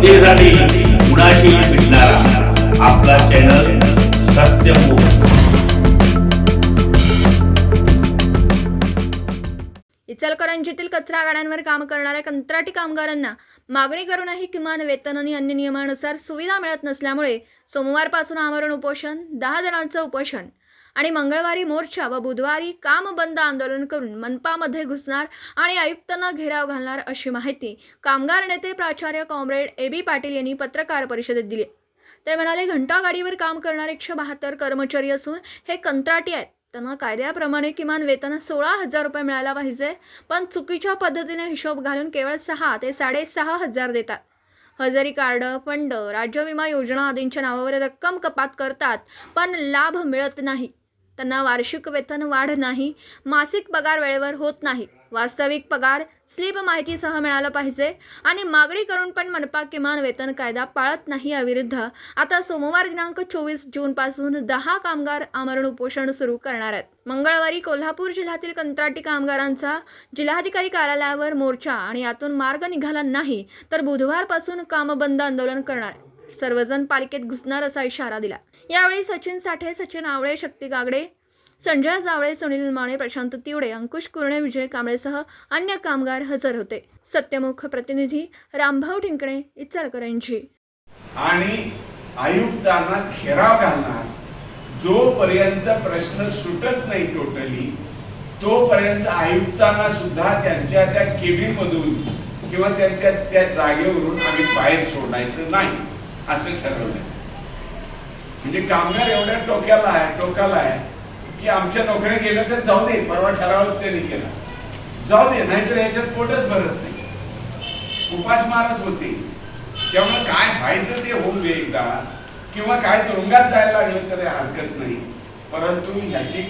जनतेसाठी कुणाशी भेटणारा आपला चॅनल सत्यमुख इचलकरंजीतील कचरा गाड्यांवर काम करणाऱ्या कंत्राटी कामगारांना मागणी करूनही किमान वेतन आणि अन्य नियमानुसार सुविधा मिळत नसल्यामुळे सोमवारपासून आमरण उपोषण दहा जणांचं उपोषण. आणि मंगळवारी मोर्चा व बुधवारी काम बंद आंदोलन करून मनपामध्ये घुसणार आणि आयुक्तांना घेराव घालणार अशी माहिती कामगार नेते प्राचार्य कॉम्रेड ए बी पाटील यांनी पत्रकार परिषदेत दिली. ते म्हणाले घंटा गाडीवर काम करणारे एकशे बहात्तर कर्मचारी असून हे कंत्राटी आहेत. त्यांना कायद्याप्रमाणे किमान वेतन सोळा हजार रुपये मिळायला पाहिजे पण चुकीच्या पद्धतीने हिशोब घालून केवळ सहा ते साडेसहा हजार देतात. हजेरी कार्ड फंड राज्य विमा योजना आदींच्या नावावर रक्कम कपात करतात पण लाभ मिळत नाही. त्यांना वार्षिक वेतन वाढ नाही मासिक पगार वेळेवर होत नाही. वास्तविक पगार स्लीप माहितीसह मिळालं पाहिजे आणि मागणी करून पण मनपा किमान वेतन कायदा पाळत नाही याविरुद्ध आता सोमवार दिनांक चोवीस जूनपासून दहा कामगार आमरण उपोषण सुरू करणार आहेत. मंगळवारी कोल्हापूर जिल्ह्यातील कंत्राटी कामगारांचा जिल्हाधिकारी कार्यालयावर मोर्चा आणि यातून मार्ग निघाला नाही तर बुधवारपासून कामबंद आंदोलन करणार सर्वजण पालिकेत घुसणार असा इशारा दिला. यावेळी सचिन साठे सचिन आवळे शक्ती गागडे संजय जावळे सुनील माने प्रशांत तिवडे अंकुश कुरणे विजय कांबळेसह अन्य कामगार हजर होते. सत्यमुख प्रतिनिधी रामभाऊ टिंकणे इचलकरंजी. आणि आयुक्तांना घेराव घालणार जोपर्यंत प्रश्न सुटत नाही टोटली तोपर्यंत आयुक्तांना सुद्धा त्यांच्या त्या केबिन मधून किंवा त्यांच्या त्या जागेवरून आम्ही बाहेर सोडायचं नाही. असं ठरवलं. म्हणजे कामगार एवढ्या टोक्याला आहे टोकाला आहे की आमच्या नोकऱ्या गेल्या तर जाऊ दे परवा ठरावच त्यांनी केला. जाऊ दे नाहीतर याच्यात पोटच भरत नाही. उपासमारच होते. त्यामुळे काय व्हायचं ते होऊ दे एकदा. किंवा काय तुरुंगात जायला लागलं तरी हरकत नाही. परंतु ह्याची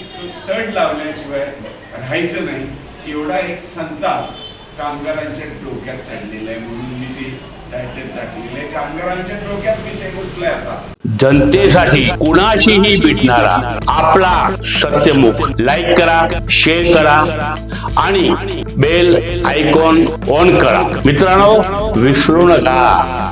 तड लावल्याशिवाय राहायचं नाही. एवढा एक संताप कामगारांच्या डोक्यात चाललेलं आहे म्हणून मी ते टायटल टाकलेलं आहे. कामगारांच्या डोक्यात विषय घुसलाय आता. जनतेसाठी कुणाशीही भेटणारा आपला सत्यमुख. लाईक करा शेअर करा आणि बेल आयकॉन ऑन करा. मित्रांनो विसरू नका.